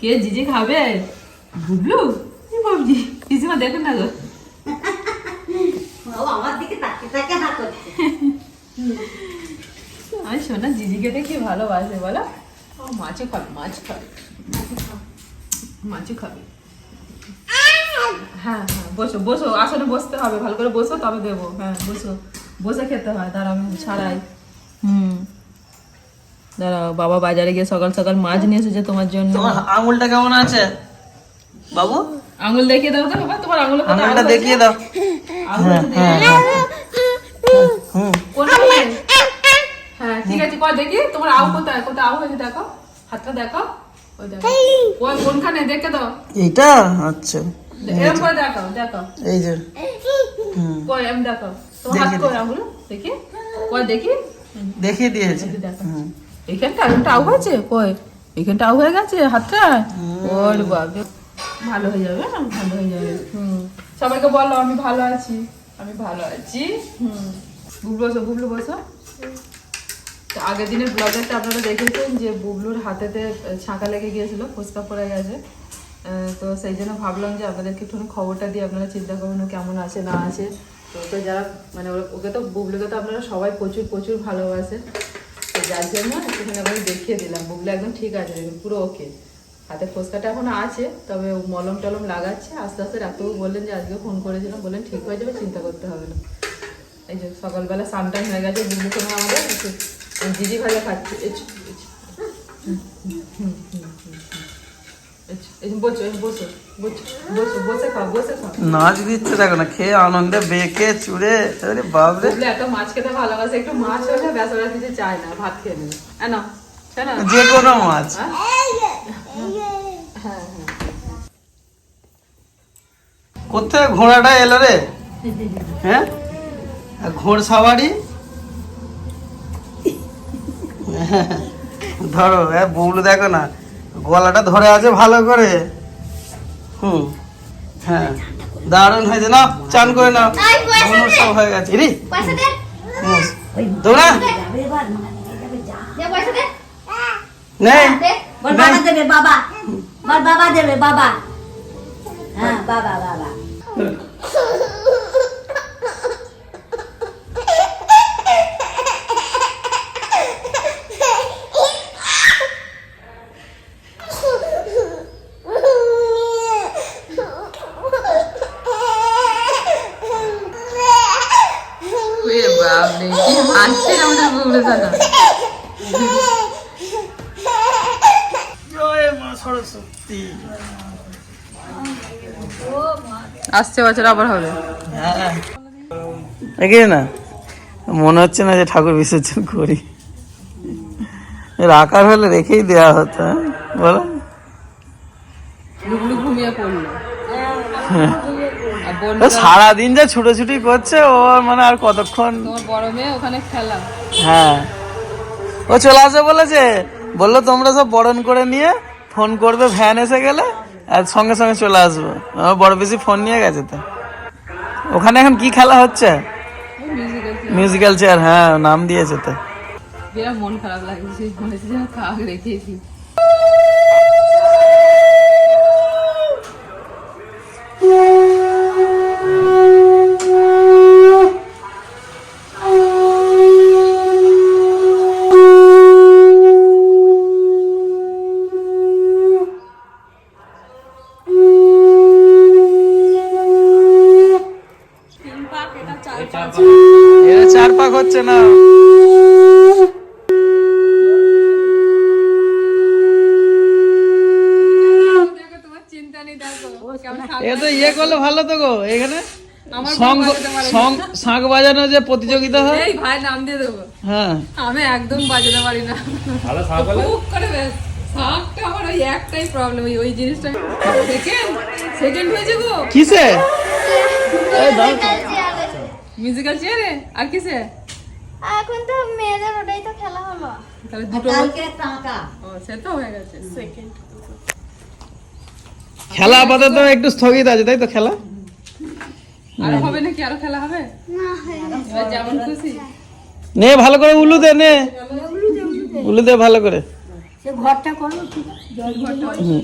কে জিজি খাবে? বুবলু? কি পিসিমা দেখুন না গো। আমার দিকে তাকিয়ে তাকিয়ে হাত শোনা জিজিকে দেখে ভালোবাসে বলো। ও মাছও খাবে মাছ খাবে। মাছও খাবে। হ্যাঁ হ্যাঁ বসো বসো আসলে বসতে হবে ভালো করে বসো তবে দেবো। হ্যাঁ বসো। বসে খেতে হয় দাঁড়াও আমি ছাড়াই। হুম। দাঁড়াও বাবা বাজারে গিয়ে সকাল সকাল মাছ নিয়ে এসেছে তোমার জন্য। তোমার আঙুলটা কেমন আছে? বাবু? আঙুল দেখিয়ে দাও তো বাবা তোমার আঙুল আঙুলটা দেখিয়ে দাও। হ্যাঁ হ্যাঁ হ্যাঁ। ঠিক আছে কয় দেখি তোমার আউ কোথায়? কোথায় আউ হয়েছে দেখো হাতটা দেখো। ওই দেখো। ওই কোনখানে? দেখে দাও। এইটা? আচ্ছা। এরকম করে দেখাও এই যে। হুম। কই এম দেখাও। তোমার হাত কই আঙুল দেখি। কই দেখি। দেখিয়ে দিয়েছে। দেখো এখানটা এখানটা আউ হয়েছে? কই? এখানটা আউ হয়ে গেছে হাতটা? ওর বাবা ভালো হয়ে যাবে না ভালো হয়ে যাবে। হুম। সবাইকে বলো আমি ভালো আছি। আমি ভালো আছি। হুম। বুবলু বসো বুবলু বসো। তো আগের দিনের ব্লগারটা আপনারা দেখেছেন যে বুবলুর হাতেতে ছাঁকা লেগে গিয়েছিল ফুচকা পড়ে গেছে। তো সেই জন্য ভাবলাম যে আপনাদেরকে একটুখানি খবরটা দিয়ে আপনারা চিন্তা করুন কেমন আছে না আছে। তো তো যারা মানে ওকে তো বুবলুকে তো আপনারা সবাই প্রচুর প্রচুর ভালোবাসে তো যার জন্য একটুখানি আপনাকে দেখিয়ে দিলাম বুবলু একদম ঠিক আছে পুরো ওকে হাতে ফোসকাটা এখন আছে তবে মলম টলম লাগাচ্ছে আস্তে আস্তে রাতেও বললেন যে আজকে ফোন করেছিলাম বললেন ঠিক হয়ে যাবে চিন্তা করতে হবে না এই যে সকালবেলা সানটাইম হয়ে গেছে বুবলু কোনো আমাদের জিজি ভাজা খাচ্ছি বসো বসো নাচ দিচ্ছে দেখো না খেয়ে আনন্দে বেঁকে চুড়ে আরে একটা মাছ খেতে ভালোবাসে একটু মাছ হলে ব্যাস ওরা কিছু চায় না ভাত খেয়ে নেবে। হ্যাঁ না যে কোনো মাছ। হ্যাঁ? হ্যাঁ কোথায় ঘোড়াটা এলো রে? হ্যাঁ? আর ঘোড় সাওয়ারি ধরো হ্যাঁ বউলু দেখো না গলাটা ধরে আছে ভালো করে। হুম হ্যাঁ। দারুণ হয়েছে না চান করে না সব হয়ে গেছে। রে পয়সা দে। তোমরা যাবে এবার মা নিয়ে যাবে যা। দে পয়সা দে। নেই বাবা দেবে বাবা। বাবা দেবে বাবা। হ্যাঁ বাবা বাবা ওরে বাপরে কি হাসছে আমাদের বুবলু দাদা জয় মা সরস্বতী আসছে বছর আবার হবে। হ্যাঁ। এগিয়ে না। মনে হচ্ছে না যে ঠাকুর বিসর্জন করি। এর আকার হলে রেখেই দেওয়া হতো হ্যাঁ? বলো। ঘুমিয়ে পড়ল। সারাদিন যা ছুটোছুটি করছে ও মানে আর কতক্ষণ? বড় মেয়ে ওখানে খেলা। হ্যাঁ। ও চলে আসবে বলেছে। বলল তোমরা সব বরণ করে নিয়ে ফোন করবে ভ্যান এসে গেলে। আর সঙ্গে সঙ্গে চলে আসব। আমার বড় বেশি ফোন নিয়ে গেছে তো। ওখানে এখন কি খেলা হচ্ছে? মিউজিক্যাল চেয়ার হ্যাঁ নাম দিয়েছে তো। মন খারাপ লাগছে রেখেছি। এটা চার পাক হচ্ছে না। এ তো ইয়ে করলে ভালো তো গো এখানে? সং সং শাঁখ বাজানো যে প্রতিযোগিতা হয়? এই ভাই নাম দিয়ে দেবো। হ্যাঁ। আমি একদম বাজাতে পারি না। করে শাকটা আমার ওই একটাই প্রবলেম ওই ওই জিনিসটা। সেকেন্ড সেকেন্ড হয়েছে গো। কিসে? মিউজিক্যাল চেয়ারে আর কিসে? এখন তো মেয়েদের ওটাই তো খেলা হলো। তাহলে দুটো কালকে টাকা ও সে তো হয়ে গেছে। সেকেন্ড খেলা আপাতত একটু স্থগিত আছে তাই তো খেলা? আরও হবে নাকি? আরও খেলা হবে? না হয়ে যেমন খুশি। নে ভালো করে উলু দে নে। উলু দে ভালো করে। সে ঘরটা করো ঠিক আছে। জল দিয়ে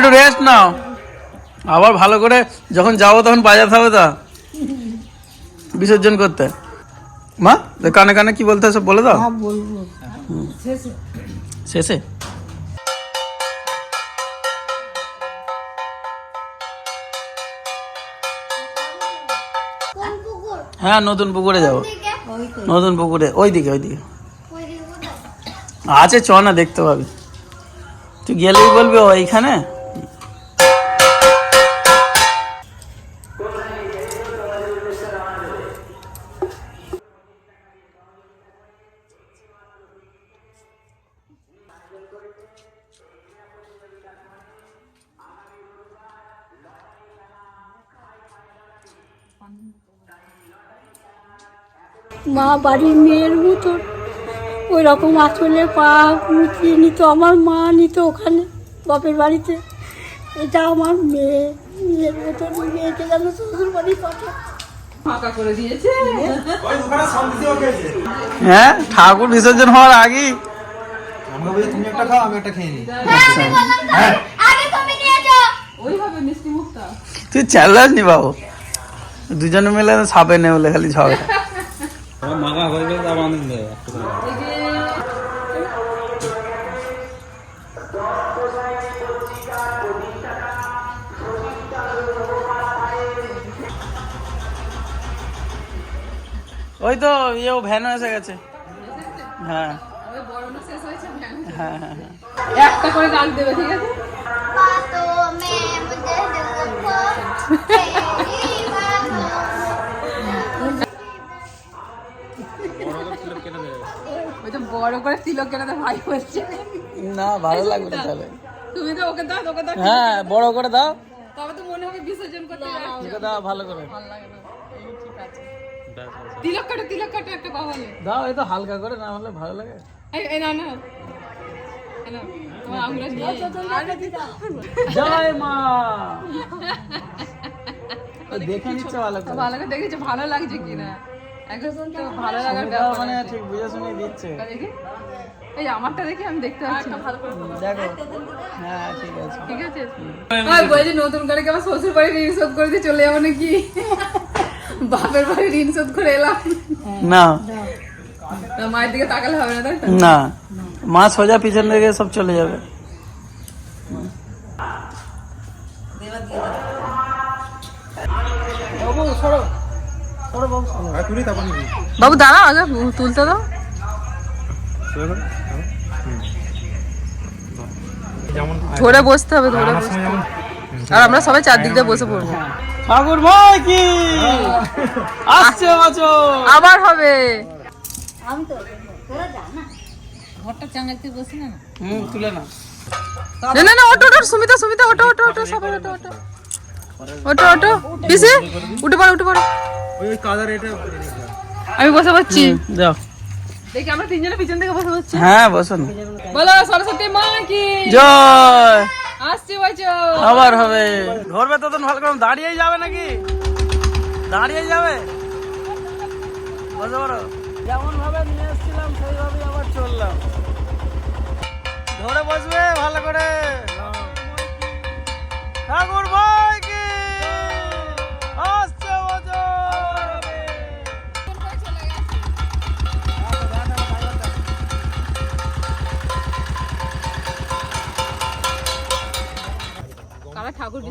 একটু রেস্ট নাও। আবার ভালো করে যখন যাব তখন বাজাতে হবে তো। বিসর্জন করতে। মা কানে কানে কি বলতে সব বলে দাও। শেষে। হ্যাঁ নতুন পুকুরে যাব। নতুন পুকুরে ওই দিকে ওই দিকে। ওই দিকে কোথায়? আছে চ না দেখতে পাবি। তুই গেলেই বলবি ও মা বাড়ির মেয়ের মতন ওই রকম আঁচলে পা মুচিয়ে নিত আমার মা নিত ওখানে বাপের বাড়িতে। এটা আমার মেয়ে মেয়ের মতন মেয়েকে যেন শ্বশুর বাড়ি পাঠা হ্যাঁ ঠাকুর বিসর্জন হওয়ার আগেই। আমাকে তুমি একটা খাও আমি একটা খেয়ে নিই। আগে তুমি নিয়ে যাও। ওইভাবে মিষ্টি মুখটা তুই চ্যালেঞ্জ নি বাবু? দুজনে মিলে সাপে নেবলে খালি ঝগড়া। মাখা হয়ে গেলে তার আনন্দ ওই তো ইয়ে ভ্যান এসে গেছে। হ্যাঁ। হ্যাঁ হ্যাঁ হ্যাঁ। একটা করে ডাক দেবে ঠিক আছে? বড় করে তিলক ভাই বলছে। না ভালো লাগবে না তাহলে। তুমি তো ওকে দাও ওকে দাও। হ্যাঁ বড় করে দাও। তবে তো মনে হবে বিসর্জন করতে যাচ্ছি। ওকে দাও ভালো করে। ভালো লাগে এই ঠিক আছে। তিলক কাটো তিলক কাটো একটা দাও এই তো হালকা করে না হলে ভালো লাগে। এই না না জয় মা। দেখে নিচ্ছে ভালো করে। ভালো করে দেখেছ ভালো লাগছে কিনা। ভালো লাগার মানে ঠিক বুঝে শুনে দিচ্ছে। এই আমারটা দেখি আমি দেখতে পাচ্ছি দেখো। হ্যাঁ ঠিক আছে। ঠিক আছে। আর বলছি নতুন করে কি আমার শ্বশুর বাড়ি ঋণ শোধ করে দিয়ে চলে যাব নাকি? বাপের বাড়ি ঋণ শোধ করে এলাম। না। মায়ের দিকে তাকালে হবে না তাই না। মা সোজা পিছন থেকে সব চলে যাবে। নিবি বাবু দাঁড়াও আগে তুলতে দাও। যেমন ধরে বসতে হবে ধরে বসতে আর আমরা সবাই চারদিক দিয়ে বসে পড়ব। ঠাকুর ভাই কি? আসছে বছর। আবার হবে। আমি তো তোরা যা না। হুম তুলে না না না না ওটো ওটো সুমিতা সুমিতা ওটো ওটো ওটো সবাই ওটো ওটো ওটো ওটো পিসি উঠে পড়ো উঠে পড়ো। ওই ওই কাদার এটা আমি বসে পড়ছি যাও। দেখি আমরা তিনজনে পিছন থেকে বসে হ্যাঁ বসুন বলো সরস্বতী মা কি জয়। আসছে বলছো আবার হবে। ধরবে তো তখন ভালো করে। দাঁড়িয়েই যাবে নাকি? দাঁড়িয়ে যাবে? বসে পড়ো। যেমন ভাবে নিয়ে এসেছিলাম সেইভাবেই আবার চললাম। ধরে বসবে ভালো করে। ঠাকুর।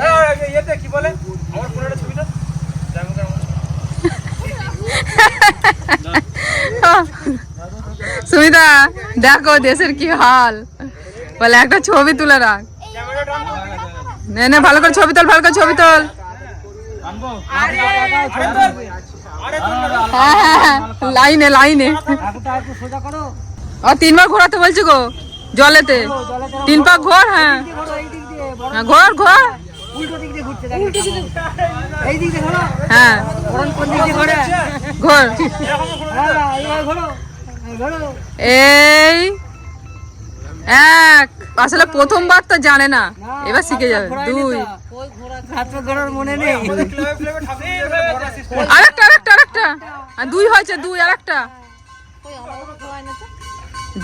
ইয়েতে সুমিতা দেখো দেশের কি হাল। বলে একটা ছবি তুলে রাখ। নে নে ভালো করে ছবি তোল ভালো করে ছবি তোল। আরে আরে হ্যাঁ হ্যাঁ হ্যাঁ লাইনে লাইনে। ও তিনবার ঘোরাতে বলছি গো জলেতে। তিন পাক ঘোর হ্যাঁ। হ্যাঁ, ঘোর। ঘোর। হ্যাঁ। ঘোর? এই এক। আসলে প্রথমবার তো জানে না। এবার শিখে যাবে। দুই। আরেকটা আরেকটা আরেকটা। আর দুই হয়েছে দুই আরেকটা।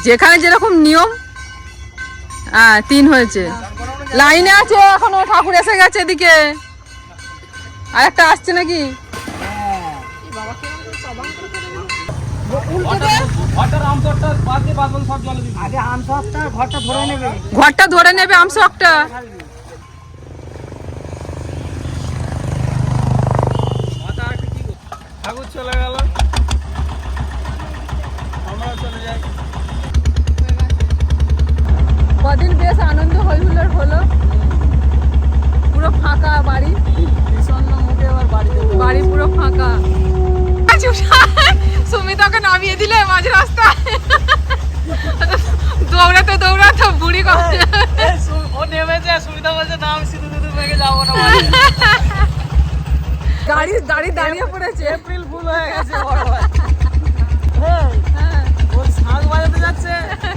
যেখানে যেরকম নিয়ম হ্যাঁ তিন হয়েছে। লাইনে আছে এখনও ঠাকুর এসে গেছে এদিকে। আরেকটা আসছে নাকি? ঘরটা ধরে নেবে। আমসকটা গাড়ি গাড়ি দাঁড়িয়ে পড়েছে। এপ্রিল ফুল হয়ে গেছে বড় ভাই। ওর শাঁখ বাজাতে যাচ্ছে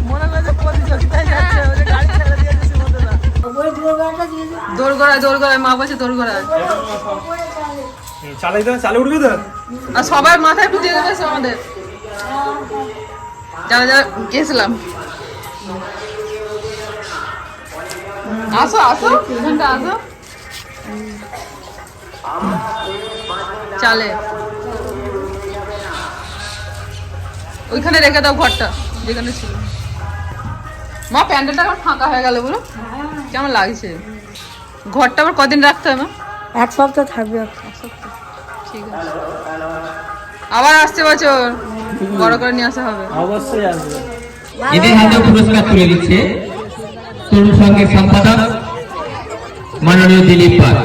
মনে হয়েছে প্রতিযোগিতায় যাচ্ছে ওদের গাড়ি ছেড়ে দিয়েছে সুমন্তদা দৌড় গড়ায় মা বলছে দৌড় গড়ায় চালাই তো চালে উঠবি তো? আর সবার মাথায় পুঁতিয়ে দেবে আমাদের। যারা যারা গেছিলাম। আসো আসো এখানটা আসো। চালে। ওইখানে রেখে দাও ঘরটা যেখানে ছিল। মা প্যান্ডেলটা আমার ফাঁকা হয়ে গেল বলো। কেমন লাগছে? ঘরটা আবার কদিন রাখতে হবে মা? এক সপ্তাহ থাকবে একটা। ঠিক আছে। আবার আসছে বছর। বড় করে নিয়ে আসা হবে। অবশ্যই আসবে। এদের হাতে পুরস্কার তুলে দিচ্ছে। তরুণ সংঘের সম্পাদক মাননীয় দিলীপ পাল।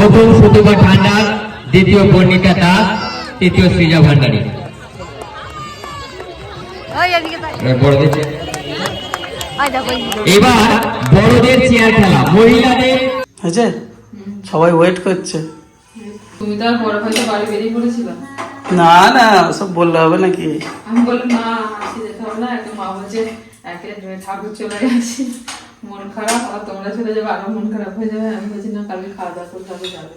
প্রথম সুতবা ঠান্ডার দ্বিতীয় বর্ণিতা দাস তৃতীয় সৃজা ভান্ডারী। এবার বড়দের চেয়ার। এবার বড়দের চেয়ার খেলা মহিলাদের হয়েছে সবাই ওয়েট করছে। তুমি তো আর বড় ভাইকে বাড়ি বেরিয়ে পড়েছিলাম না না সব বললে হবে নাকি? আমি বললাম না যেতে হবে না একটা মা বলছে একে ঠাকুর চলে গেছি। মন খারাপ আর তোমরা চলে যাবে আরও মন খারাপ হয়ে যাবে আমি বলছি না কালকে খাওয়া দাওয়া করতে হবে যাবে।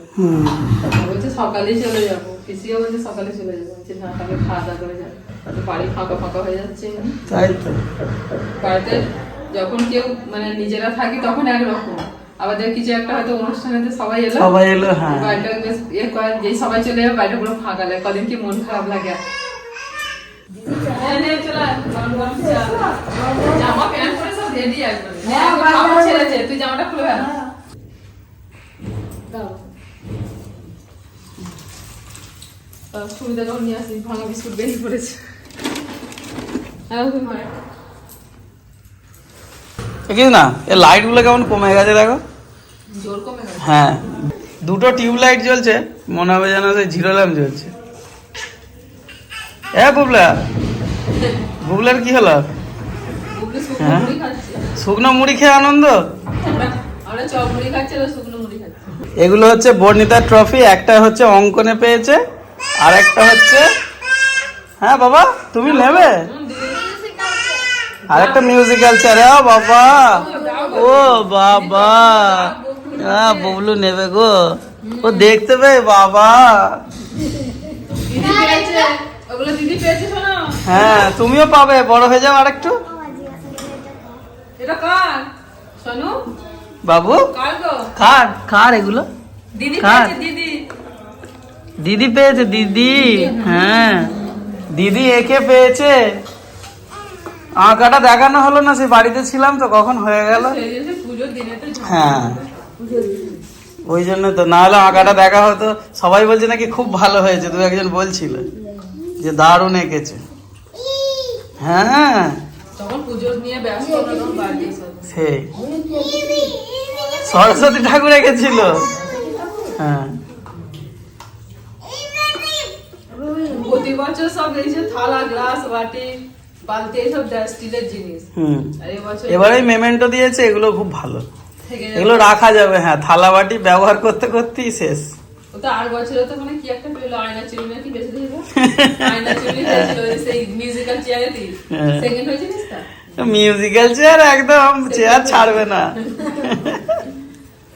বলছে সকালেই চলে যাব। পিসিও বলছে সকালে চলে যাব। বলছে না কালকে খাওয়া দাওয়া করে যাবে। বাড়ি ফাঁকা ফাঁকা হয়ে যাচ্ছে। তাই তো। বাড়িতে যখন কেউ মানে নিজেরা থাকি তখন একরকম। আবার দেখ কিছু একটা হয়তো অনুষ্ঠানেতে সবাই এলো। সবাই এলো হ্যাঁ। বাড়িটা বেশ ইয়ে করে যেই সবাই চলে যাবে বাড়িটা পুরো ফাঁকা লাগে। কদিন কি মন খারাপ লাগে? হ্যাঁ, চা। জামা প্যান্ট ready একবারে। তুই জামাটা খুলে ফেল। তার সুবিধা যখন নিয়ে আসি। ভাঙা বিস্কুট বেরিয়ে পড়েছে। হ্যাঁ। কিছু না এ লাইটগুলো কেমন কমে গেছে দেখো? জোর কমে গেছে? হ্যাঁ। দুটো টিউব লাইট জ্বলছে মনে হবে যেন সেই জিরো ল্যাম্প জ্বলছে। বুবলা। বুবলার কি হলো? শুকনো হ্যাঁ? মুড়ি শুকনো মুড়ি খেয়ে আনন্দ? আর এগুলো হচ্ছে বর্ণিতা ট্রফি একটা হচ্ছে অঙ্কনে পেয়েছে আর একটা হচ্ছে হ্যাঁ বাবা তুমি নেবে? আর একটা মিউজিক্যাল চেয়ার ও বাবা। ও বাবা। হ্যাঁ ববলু নেবে গো। ও দেখতে পেয়ে বাবা। হ্যাঁ তুমিও পাবে বড় হয়ে যাও আরেকটু। এটা কার? শোনো বাবু? কার গো? কার? কার এগুলো? দিদি কার? পেয়েছে দিদি। দিদি পেয়েছে দিদি। হ্যাঁ। দিদি একে পেয়েছে। আঁকাটা দেখানো হলো না সে বাড়িতে ছিলাম তো কখন হয়ে গেল? হ্যাঁ। ওই জন্য তো না হলে আঁকাটা দেখা হতো। সবাই বলছে নাকি খুব ভালো হয়েছে দু একজন বলছিল যে দারুণ এঁকেছে। হ্যাঁ। তখন পুজো নিয়ে ব্যস্ত হলো তখন বাড়ি এসে সেই। সরস্বতী ঠাকুর এঁকেছিল হ্যাঁ। প্রতি বছর সব এই যে থালা গ্লাস বাটি বালতি এইসব স্টিলের জিনিস। এবারে মেমেন্টো দিয়েছে এগুলো খুব ভালো। এগুলো রাখা যাবে হ্যাঁ থালা বাটি ব্যবহার করতে করতেই শেষ। ও আর বছরে তো মানে কি একটা পেল আয়না চুরি নাকি বেঁচে দিল আয়না চুরি হয়েছিল ওই সেই মিউজিক্যাল চেয়ারে দি হ্যাঁ। সেকেন্ড হয়েছিলিস তা মিউজিক্যাল চেয়ার একদম চেয়ার ছাড়বে না